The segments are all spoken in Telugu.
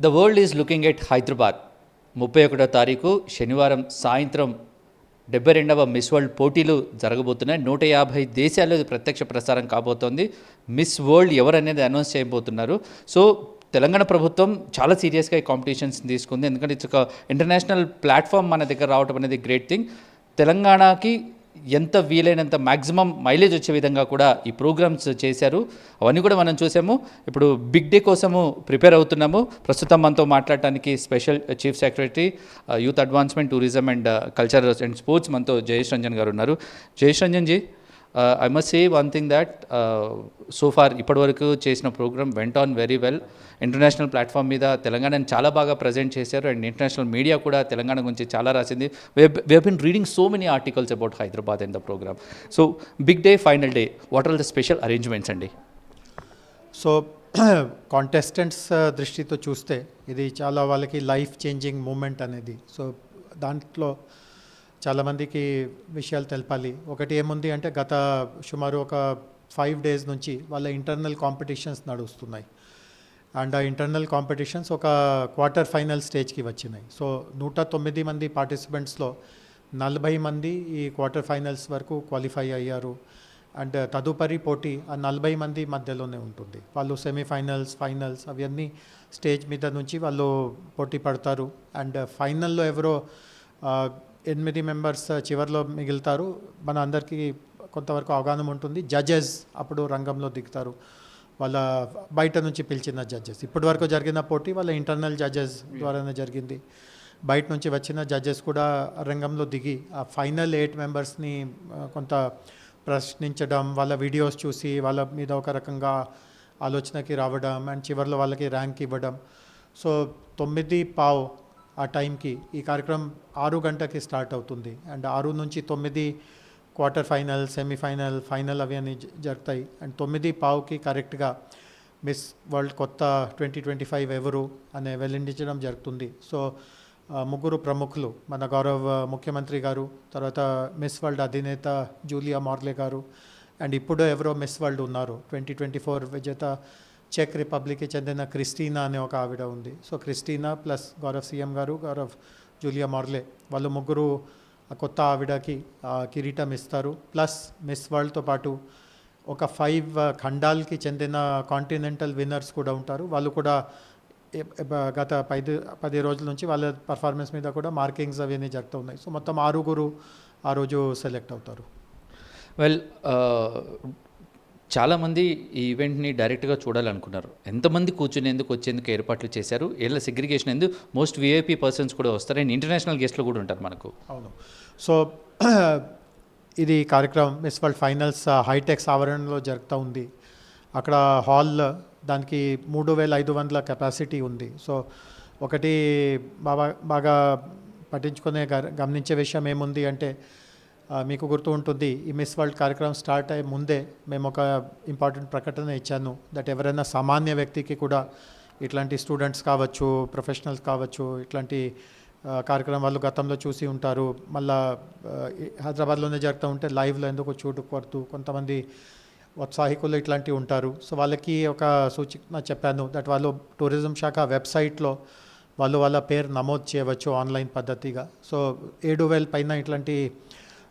The world is looking at Hyderabad ముప్పై ఒకటో తారీఖు శనివారం సాయంత్రం డెబ్బై రెండవ మిస్ వరల్డ్ పోటీలు జరగబోతున్నాయి. నూట యాభై దేశాల్లో ప్రత్యక్ష ప్రసారం కాబోతోంది. మిస్ వరల్డ్ ఎవరనేది అనౌన్స్ చేయబోతున్నారు. సో తెలంగాణ ప్రభుత్వం చాలా సీరియస్గా ఈ కాంపిటీషన్స్ తీసుకుంది. ఎందుకంటే ఇట్స్ ఒక ఇంటర్నేషనల్ ప్లాట్ఫామ్ మన దగ్గర రావడం అనేది గ్రేట్ థింగ్. తెలంగాణకి ఎంత వీలైనంత మ్యాక్సిమం మైలేజ్ వచ్చే విధంగా కూడా ఈ ప్రోగ్రామ్స్ చేశారు. అవన్నీ కూడా మనం చూసాము. ఇప్పుడు బిగ్ డే కోసము ప్రిపేర్ అవుతున్నాము. ప్రస్తుతం మనతో మాట్లాడటానికి special chief secretary youth advancement tourism and culture and sports మనతో జయేష్ రంజన్ గారు ఉన్నారు. Jayesh Ranjan ji I must say one thing that so far ఇప్పటివరకు చేసిన program went on very well international platform మీద తెలంగాణని చాలా బాగా ప్రజెంట్ చేశారు. అండ్ ఇంటర్నేషనల్ మీడియా కూడా తెలంగాణ గురించి చాలా రాసింది. We bin reading so many articles about Hyderabad in the program so big day final day what are the special arrangements అండి సో కాంటెస్టెంట్స్ దృష్టితో చూస్తే ఇది చాలా వాళ్ళకి లైఫ్ చేంజింగ్ మూమెంట్ అనేది. సో దాంట్లో చాలామందికి విషయాలు తెలపాలి. ఒకటి ఏముంది అంటే గత సుమారు ఒక ఫైవ్ డేస్ నుంచి వాళ్ళ ఇంటర్నల్ కాంపిటీషన్స్ నడుస్తున్నాయి. అండ్ ఆ ఇంటర్నల్ కాంపిటీషన్స్ ఒక క్వార్టర్ ఫైనల్ స్టేజ్కి వచ్చినాయి. సో నూట తొమ్మిది మంది పార్టిసిపెంట్స్లో నలభై మంది ఈ క్వార్టర్ ఫైనల్స్ వరకు క్వాలిఫై అయ్యారు. అండ్ తదుపరి పోటీ ఆ నలభై మంది మధ్యలోనే ఉంటుంది. వాళ్ళు సెమీఫైనల్స్ ఫైనల్స్ అవన్నీ స్టేజ్ మీద నుంచి వాళ్ళు పోటీ పడతారు. అండ్ ఫైనల్లో ఎవరో ఎనిమిది మెంబర్స్ చివరిలో మిగులుతారు. మన అందరికీ కొంతవరకు అవగాహన ఉంటుంది. జడ్జెస్ అప్పుడు రంగంలో దిగుతారు. వాళ్ళ బయట నుంచి పిలిచిన జడ్జెస్. ఇప్పటి వరకు జరిగిన పోటీ వాళ్ళ ఇంటర్నల్ జడ్జెస్ ద్వారానే జరిగింది. బయట నుంచి వచ్చిన జడ్జెస్ కూడా రంగంలో దిగి ఆ ఫైనల్ ఎయిట్ మెంబర్స్ని కొంత ప్రశ్నించడం వాళ్ళ వీడియోస్ చూసి వాళ్ళ మీద ఒక రకంగా ఆలోచనకి రావడం అండ్ చివరిలో వాళ్ళకి ర్యాంక్ ఇవ్వడం. సో తొమ్మిది పావు ఆ టైంకి ఈ కార్యక్రమం ఆరు గంటకి స్టార్ట్ అవుతుంది. అండ్ ఆరు నుంచి తొమ్మిది క్వార్టర్ ఫైనల్ సెమీఫైనల్ ఫైనల్ అవి అని జరుగుతాయి. అండ్ తొమ్మిది పావుకి కరెక్ట్గా మిస్ వరల్డ్ కొత్త ట్వంటీ ట్వంటీ ఫైవ్ ఎవరు అనే వెల్లడించడం జరుగుతుంది. సో ముగ్గురు ప్రముఖులు మన గౌరవ ముఖ్యమంత్రి గారు తర్వాత మిస్ వరల్డ్ అధినేత జూలియా మార్లే గారు అండ్ ఇప్పుడు ఎవరో మిస్ వరల్డ్ ఉన్నారు. ట్వంటీ ట్వంటీ ఫోర్ విజేత చెక్ రిపబ్లిక్కి చెందిన క్రిస్టీనా అనే ఒక ఆవిడ ఉంది. సో క్రిస్టీనా ప్లస్ గౌరవ్ సీఎం గారు గౌరవ్ జూలియా మార్లే వాళ్ళు ముగ్గురు ఆ కొత్త ఆవిడకి కిరీటం ఇస్తారు. ప్లస్ మిస్ వరల్డ్తో పాటు ఒక ఫైవ్ ఖండాలకి uh, చెందిన కాంటినెంటల్ విన్నర్స్ కూడా ఉంటారు. వాళ్ళు కూడా గత పది పది రోజుల నుంచి వాళ్ళ పర్ఫార్మెన్స్ మీద కూడా మార్కింగ్స్ అవన్నీ జరుగుతూ ఉన్నాయి. సో మొత్తం ఆరుగురు ఆ రోజు సెలెక్ట్ అవుతారు. వెల్ uh, చాలామంది ఈ ఈవెంట్ని డైరెక్ట్గా చూడాలనుకున్నారు. ఎంతమంది కూర్చునేందుకు వచ్చేందుకు ఏర్పాట్లు చేశారు? వీళ్ళ సెగ్రిగేషన్ ఎందుకు? మోస్ట్ వీఐపీ పర్సన్స్ కూడా వస్తారు. అండ్ ఇంటర్నేషనల్ గెస్ట్లు కూడా ఉంటారు మనకు. అవును. సో ఇది కార్యక్రమం మిస్ వరల్డ్ ఫైనల్స్ హైటెక్స్ ఆవరణలో జరుగుతూ ఉంది. అక్కడ హాల్ దానికి మూడు వేల ఐదు వందల కెపాసిటీ ఉంది. సో ఒకటి బాగా బాగా పట్టించుకునే గ- గమనించే విషయం ఏముంది అంటే మీకు గుర్తు ఉంటుంది ఈ మిస్ వరల్డ్ కార్యక్రమం స్టార్ట్ అయ్యే ముందే మేము ఒక ఇంపార్టెంట్ ప్రకటన ఇచ్చాను దట్ ఎవరైనా సామాన్య వ్యక్తికి కూడా ఇట్లాంటి స్టూడెంట్స్ కావచ్చు ప్రొఫెషనల్స్ కావచ్చు ఇట్లాంటి కార్యక్రమం వాళ్ళు గతంలో చూసి ఉంటారు. మళ్ళా హైదరాబాద్లోనే జరుగుతూ ఉంటే లైవ్లో ఎందుకు చూడకూడదు కొంతమంది ఉత్సాహికులు ఇట్లాంటివి ఉంటారు. సో వాళ్ళకి ఒక సూచన చెప్పాను దట్ వాళ్ళు టూరిజం శాఖ వెబ్సైట్లో వాళ్ళు వాళ్ళ పేరు నమోదు చేయవచ్చు ఆన్లైన్ పద్ధతిగా. సో ఏడు వేల పైన ఇట్లాంటి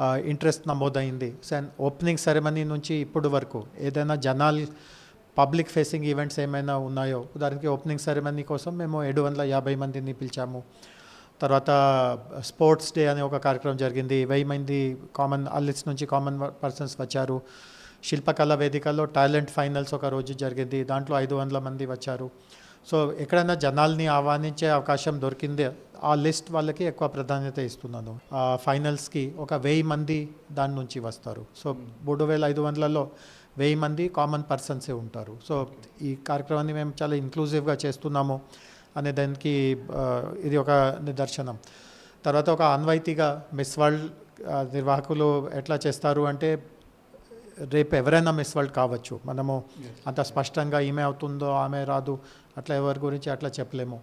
ఇంట్రెస్ట్ నమోదైంది. అండ్ ఓపెనింగ్ సెరమనీ నుంచి ఇప్పుడు వరకు ఏదైనా జనాలు పబ్లిక్ ఫేసింగ్ ఈవెంట్స్ ఏమైనా ఉన్నాయో ఉదాహరణకి ఓపెనింగ్ సెరమనీ కోసం మేము ఏడు వందల యాభై మందిని పిలిచాము. తర్వాత స్పోర్ట్స్ డే అనే ఒక కార్యక్రమం జరిగింది. వెయ్యి మంది కామన్ అల్లిస్ నుంచి కామన్ పర్సన్స్ వచ్చారు. శిల్పకళ వేదికలో టాలెంట్ ఫైనల్స్ ఒక రోజు జరిగింది. దాంట్లో ఐదు వందల మంది వచ్చారు. సో ఎక్కడైనా జనాల్ని ఆహ్వానించే అవకాశం దొరికింది ఆ లిస్ట్ వాళ్ళకి ఎక్కువ ప్రాధాన్యత ఇస్తున్నాను. ఆ ఫైనల్స్కి ఒక వెయ్యి మంది దాని నుంచి వస్తారు. సో మూడు వేల ఐదు వందలలో వెయ్యి మంది కామన్ పర్సన్సే ఉంటారు. సో ఈ కార్యక్రమాన్ని మేము చాలా ఇంక్లూజివ్గా చేస్తున్నాము అనే దానికి ఇది ఒక నిదర్శనం. తర్వాత ఒక అన్వైతీగా మిస్ వరల్డ్ నిర్వాహకులు ఎట్లా చేస్తారు అంటే రేపు ఎవరైనా మిస్ వరల్డ్ కావచ్చు. మనము అంత స్పష్టంగా ఈమె అవుతుందో ఆమె రాదు అట్లా ఎవరి గురించి అట్లా చెప్పలేము.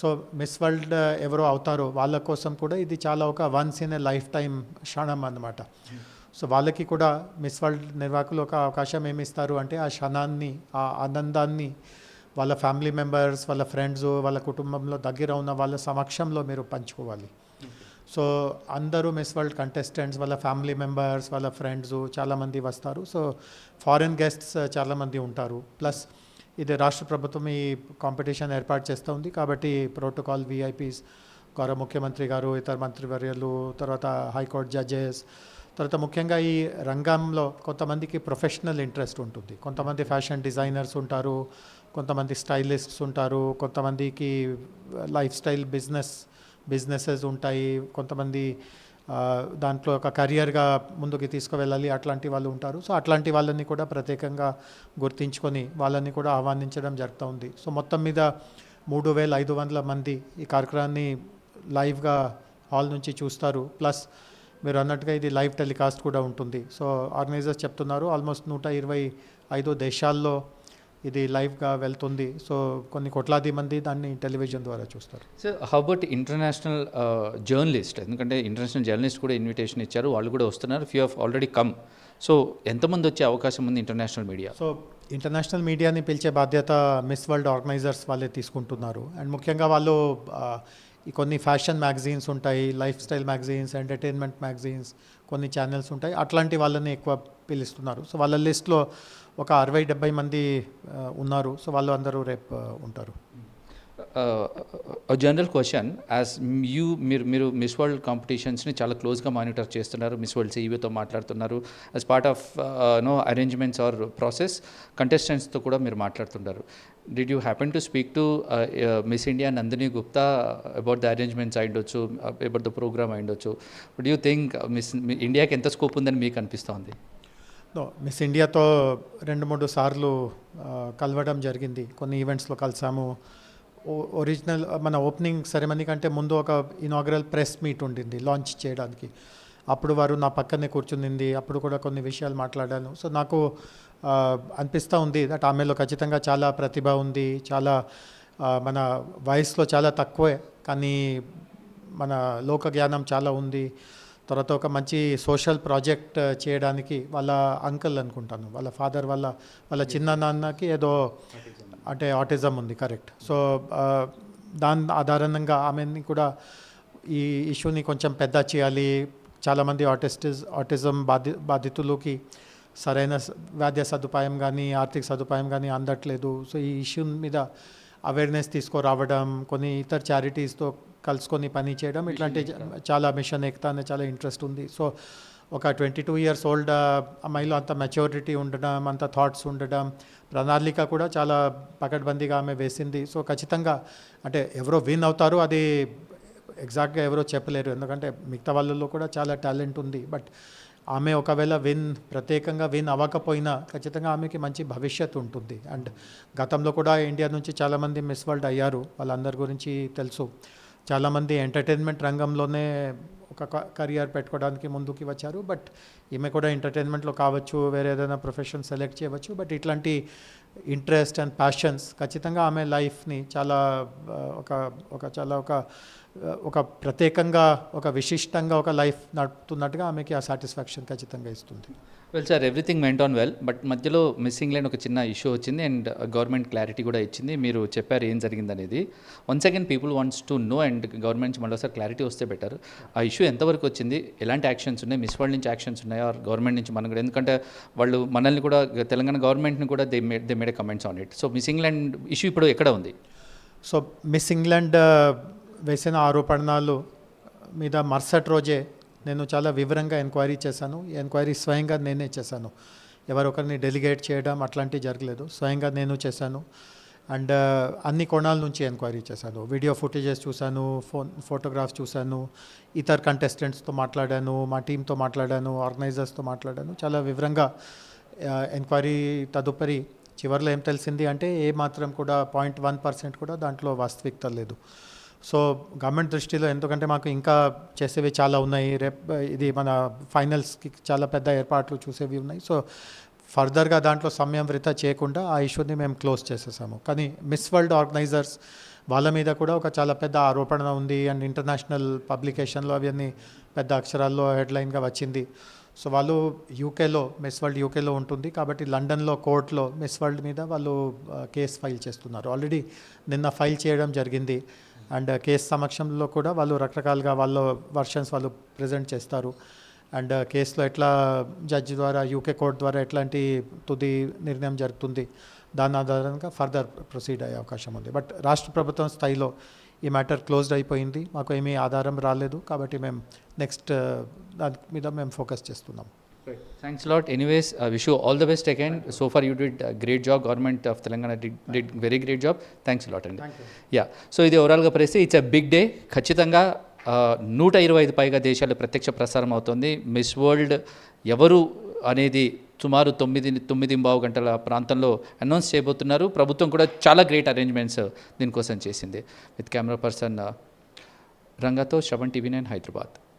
సో మిస్ వరల్డ్ ఎవరో అవుతారో వాళ్ళ కోసం కూడా ఇది చాలా ఒక once in a lifetime క్షణం అన్నమాట. సో వాళ్ళకి కూడా మిస్ వరల్డ్ నిర్వాహకులు ఒక అవకాశం ఏమి ఇస్తారు అంటే ఆ క్షణాన్ని ఆ ఆనందాన్ని వాళ్ళ ఫ్యామిలీ మెంబర్స్ వాళ్ళ ఫ్రెండ్స్ వాళ్ళ కుటుంబంలో దగ్గర ఉన్న వాళ్ళ సమక్షంలో మీరు పంచుకోవాలి. సో అందరూ మిస్ వరల్డ్ కంటెస్టెంట్స్ వాళ్ళ ఫ్యామిలీ మెంబర్స్ వాళ్ళ ఫ్రెండ్స్ చాలామంది వస్తారు. సో ఫారిన్ గెస్ట్స్ చాలామంది ఉంటారు. ప్లస్ ఇది రాష్ట్ర ప్రభుత్వం ఈ కాంపిటీషన్ ఏర్పాటు చేస్తూ ఉంది. కాబట్టి ప్రోటోకాల్ విఐపీస్ గౌరవ ముఖ్యమంత్రి గారు ఇతర మంత్రివర్యులు తర్వాత హైకోర్టు జడ్జెస్ తర్వాత ముఖ్యంగా ఈ రంగంలో కొంతమందికి ప్రొఫెషనల్ ఇంట్రెస్ట్ ఉంటుంది. కొంతమంది ఫ్యాషన్ డిజైనర్స్ ఉంటారు కొంతమంది స్టైలిస్ట్స్ ఉంటారు కొంతమందికి లైఫ్ స్టైల్ బిజినెస్ బిజినెసెస్ ఉంటాయి కొంతమంది దాంట్లో ఒక కెరియర్గా ముందుకు తీసుకువెళ్ళాలి అట్లాంటి వాళ్ళు ఉంటారు. సో అట్లాంటి వాళ్ళని కూడా ప్రత్యేకంగా గుర్తించుకొని వాళ్ళని కూడా ఆహ్వానించడం జరుగుతూ ఉంది. సో మొత్తం మీద మూడు వేల ఐదు వందల మంది ఈ కార్యక్రమాన్ని లైవ్గా హాల్ నుంచి చూస్తారు. ప్లస్ మీరు అన్నట్టుగా ఇది లైవ్ టెలికాస్ట్ కూడా ఉంటుంది. సో ఆర్గనైజర్స్ చెప్తున్నారు ఆల్మోస్ట్ నూట ఇరవై ఐదు దేశాల్లో ఇది లైవ్గా వెళ్తుంది. సో కొన్ని కోట్లాది మంది దాన్ని టెలివిజన్ ద్వారా చూస్తారు. So how about international journalist ఎందుకంటే ఇంటర్నేషనల్ జర్నలిస్ట్ కూడా ఇన్విటేషన్ ఇచ్చారు. వాళ్ళు కూడా వస్తున్నారు. Few of already come so ఎంతమంది వచ్చే అవకాశం ఉంది ఇంటర్నేషనల్ మీడియా సో ఇంటర్నేషనల్ మీడియాని పిలిచే బాధ్యత మిస్ వరల్డ్ ఆర్గనైజర్స్ వాళ్ళే తీసుకుంటున్నారు. అండ్ ముఖ్యంగా వాళ్ళు కొన్ని ఫ్యాషన్ మ్యాగజైన్స్ ఉంటాయి lifestyle magazines entertainment magazines కొన్ని ఛానల్స్ ఉంటాయి. అట్లాంటి వాళ్ళని ఎక్కువ పిలుస్తున్నారు. సో వాళ్ళ లిస్ట్లో ఒక అరవై డెబ్బై మంది ఉన్నారు. సో వాళ్ళు అందరూ రేపు ఉంటారు. జనరల్ క్వశ్చన్ యాజ్ యూ మీరు మీరు మిస్ వరల్డ్ కాంపిటీషన్స్ని చాలా క్లోజ్గా మానిటర్ చేస్తున్నారు. మిస్ వరల్డ్ సీఈఓతో మాట్లాడుతున్నారు. As part of no arrangements or process కంటెస్టెంట్స్తో కూడా మీరు మాట్లాడుతుంటారు. Did you happen to speak to Miss India Nandini Gupta about the arrangements అయిండొచ్చు about the program అయిండొచ్చు? డూ యూ థింక్ మిస్ ఇండియాకి ఎంత స్కోప్ ఉందని మీకు అనిపిస్తోంది? మిస్ ఇండియాతో రెండు మూడు సార్లు కలవడం జరిగింది. కొన్ని ఈవెంట్స్లో కలిసాము. ఒరిజినల్ మన ఓపెనింగ్ సెరమనీ కంటే ముందు ఒక ఇనాగరల్ ప్రెస్ మీట్ ఉండింది లాంచ్ చేయడానికి. అప్పుడు వారు నా పక్కనే కూర్చునింది. అప్పుడు కూడా కొన్ని విషయాలు మాట్లాడాను. సో నాకు అనిపిస్తూ ఉంది దట్ ఆమెలో ఖచ్చితంగా చాలా ప్రతిభ ఉంది. చాలా మన వయసులో చాలా తక్కువే. కానీ మన లోక జ్ఞానం చాలా ఉంది. తర్వాత ఒక మంచి సోషల్ ప్రాజెక్ట్ చేయడానికి వాళ్ళ అంకుల్ అనుకుంటాను వాళ్ళ ఫాదర్ వాళ్ళ వాళ్ళ చిన్న నాన్నకి ఏదో అంటే ఆటిజం ఉంది కరెక్ట్. సో దాని ఆధారంగా ఆమెని కూడా ఈ ఇష్యూని కొంచెం పెద్ద చేయాలి. చాలామంది ఆటిస్టిస్ ఆటిజం బాధి బాధితులకి సరైన స- వైద్య సదుపాయం కానీ ఆర్థిక సదుపాయం కానీ అందట్లేదు. సో ఈ ఇష్యూ మీద అవేర్నెస్ తీసుకురావడం కొన్ని ఇతర చారిటీస్తో కలుసుకొని పని చేయడం ఇట్లాంటి చాలా మిషన్ ఎక్తా అనే చాలా ఇంట్రెస్ట్ ఉంది. సో ఒక ట్వంటీ టూ ఇయర్స్ ఓల్డ్ అమ్మాయిలో అంత మెచ్యూరిటీ ఉండడం అంత థాట్స్ ఉండడం ప్రణాళిక కూడా చాలా పకడ్బందీగా ఆమె వేసింది. సో ఖచ్చితంగా అంటే ఎవరో విన్ అవుతారు అది ఎగ్జాక్ట్గా ఎవరో చెప్పలేరు. ఎందుకంటే మిగతా వాళ్ళలో కూడా చాలా టాలెంట్ ఉంది. బట్ ఆమె ఒకవేళ విన్ ప్రత్యేకంగా విన్ అవ్వకపోయినా ఖచ్చితంగా ఆమెకి మంచి భవిష్యత్తు ఉంటుంది. అండ్ గతంలో కూడా ఇండియా నుంచి చాలామంది మిస్ వరల్డ్ అయ్యారు. వాళ్ళందరి గురించి తెలుసు. చాలామంది ఎంటర్టైన్మెంట్ రంగంలోనే ఒక కెరియర్ పెట్టుకోవడానికి ముందుకి వచ్చారు. బట్ ఈమె కూడా ఎంటర్టైన్మెంట్లో కావచ్చు వేరే ఏదైనా ప్రొఫెషన్ సెలెక్ట్ చేయవచ్చు. బట్ ఇట్లాంటి ఇంట్రెస్ట్ అండ్ ప్యాషన్స్ ఖచ్చితంగా ఆమె లైఫ్ని చాలా ఒక ఒక చాలా ఒక ఒక ప్రత్యేకంగా ఒక విశిష్టంగా ఒక లైఫ్ నడుపుతున్నట్టుగా ఆమెకి ఆ సాటిస్ఫాక్షన్ ఖచ్చితంగా ఇస్తుంది. Well sir everything went on well but మధ్యలో మిస్సింగ్ లైన్ ఒక చిన్న ఇష్యూ వచ్చింది అండ్ గవర్నమెంట్ క్లారిటీ కూడా ఇచ్చింది. మీరు చెప్పారు ఏం జరిగిందనేది once again people wants to know and government నుంచి మళ్ళీ క్లారిటీ వస్తే బెటర్ ఆ ఇష్యూ ఎంతవరకు వచ్చింది? ఎలాంటి యాక్షన్స్ ఉన్నాయి? మిస్ వరల్డ్ నుంచి యాక్షన్స్ ఉన్నాయా? ఆర్ గవర్నమెంట్ నుంచి మనం కూడా? ఎందుకంటే వాళ్ళు మనల్ని కూడా తెలంగాణ గవర్నమెంట్ని కూడా they made they made comments on it so missing England issue ఇప్పుడు ఎక్కడ ఉంది? సో మిస్ ఇంగ్లాండ్ వేసిన ఆరోపణలు మీద మరుసటి రోజే నేను చాలా వివరంగా ఎంక్వైరీ చేశాను. ఎంక్వైరీ స్వయంగా నేనే చేశాను. ఎవరొకరిని డెలిగేట్ చేయడం అట్లాంటివి జరగలేదు. స్వయంగా నేను చేశాను. అండ్ అన్ని కోణాల నుంచి ఎంక్వైరీ చేశాను. వీడియో ఫుటేజెస్ చూశాను ఫోన్ ఫోటోగ్రాఫ్స్ చూశాను ఇతర కంటెస్టెంట్స్తో మాట్లాడాను మా టీంతో మాట్లాడాను ఆర్గనైజర్స్తో మాట్లాడాను. చాలా వివరంగా ఎంక్వైరీ తదుపరి చివరిలో ఏం తెలిసింది అంటే ఏ మాత్రం కూడా పాయింట్ వన్ పర్సెంట్ కూడా దాంట్లో వాస్తవికత లేదు. సో గవర్నమెంట్ దృష్టిలో ఎందుకంటే మాకు ఇంకా చేసేవి చాలా ఉన్నాయి. రేప్ ఇది మన ఫైనల్స్కి చాలా పెద్ద ఏర్పాట్లు చూసేవి ఉన్నాయి. సో ఫర్దర్గా దాంట్లో సమయం వృధా చేయకుండా ఆ ఇష్యూని మేము క్లోజ్ చేసేసాము. కానీ మిస్ వరల్డ్ ఆర్గనైజర్స్ వాళ్ళ మీద కూడా ఒక చాలా పెద్ద ఆరోపణ ఉంది. అండ్ ఇంటర్నేషనల్ పబ్లికేషన్లో అవన్నీ పెద్ద అక్షరాల్లో హెడ్లైన్గా వచ్చింది. సో వాళ్ళు యూకేలో మిస్ వరల్డ్ యూకేలో ఉంటుంది. కాబట్టి లండన్లో కోర్టులో మిస్ వరల్డ్ మీద వాళ్ళు కేసు ఫైల్ చేస్తున్నారు. ఆల్రెడీ నిన్న ఫైల్ చేయడం జరిగింది. అండ్ కేసు సమక్షంలో కూడా వాళ్ళు రకరకాలుగా వాళ్ళ వర్షన్స్ వాళ్ళు ప్రజెంట్ చేస్తారు. అండ్ కేసులో ఎట్లా జడ్జి ద్వారా యూకే కోర్ట్ ద్వారా ఎట్లాంటి తుది నిర్ణయం జరుగుతుంది దాని ఆధారంగా ఫర్దర్ ప్రొసీడ్ అయ్యే అవకాశం ఉంది. బట్ రాష్ట్ర ప్రభుత్వం స్థాయిలో ఈ మ్యాటర్ క్లోజ్డ్ అయిపోయింది. మాకు ఏమీ ఆధారం రాలేదు కాబట్టి మేము నెక్స్ట్ దాని మీద మేము ఫోకస్ చేస్తున్నాం. Thanks lot anyways wish you all the best again so for you did great job government of Telangana did very great job thanks lot అండి యా సో ఇది ఓవరాల్గా పరిస్థితి ఇట్స్ అ బిగ్ డే ఖచ్చితంగా నూట ఇరవై ఐదు పైగా దేశాలు ప్రత్యక్ష ప్రసారం అవుతుంది. మిస్ వరల్డ్ ఎవరు అనేది సుమారు తొమ్మిది తొమ్మిది బావు గంటల ప్రాంతంలో అనౌన్స్ చేయబోతున్నారు. ప్రభుత్వం కూడా చాలా గ్రేట్ అరేంజ్మెంట్స్ దీనికోసం చేసింది. విత్ కెమెరా పర్సన్ రంగతో శ్రవణ్ టీవీ నైన్ హైదరాబాద్